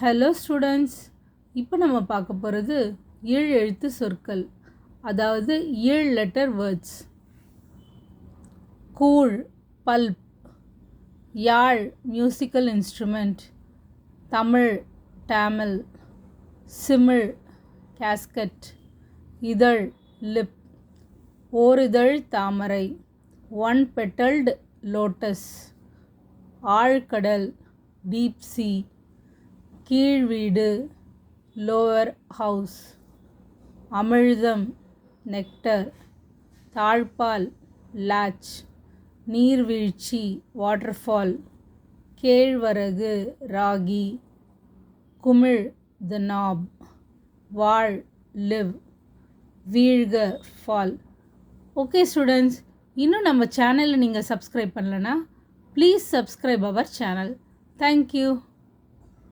Hello students இப்போ நம்ம பார்க்க போகிறது ஏழு எழுத்து சொற்கள் அதாவது ஏழு லெட்டர் வேர்ட்ஸ் கூழ் பல்ப் யாழ் மியூசிக்கல் இன்ஸ்ட்ருமெண்ட் தமிழ் டேமில் சிமிழ் கேஸ்கட் இதழ் லிப் ஓரிதழ் தாமரை ஒன் பெட்டல்டு லோட்டஸ் ஆழ்கடல் டீப் சீ கீழ் வீடு லோவர் ஹவுஸ் அமிழ்தம் நெக்டர் தாழ்பால் லாச் நீர்வீழ்ச்சி வாட்டர்ஃபால் கேழ்வரகு ராகி. குமிழ் த நாப் வாழ் லிவ் வீழ்க ஃபால் ஓகே ஸ்டூடெண்ட்ஸ் இன்னும் நம்ம சேனலில் நீங்கள் சப்ஸ்கிரைப் பண்ணலன்னா please subscribe our channel thank you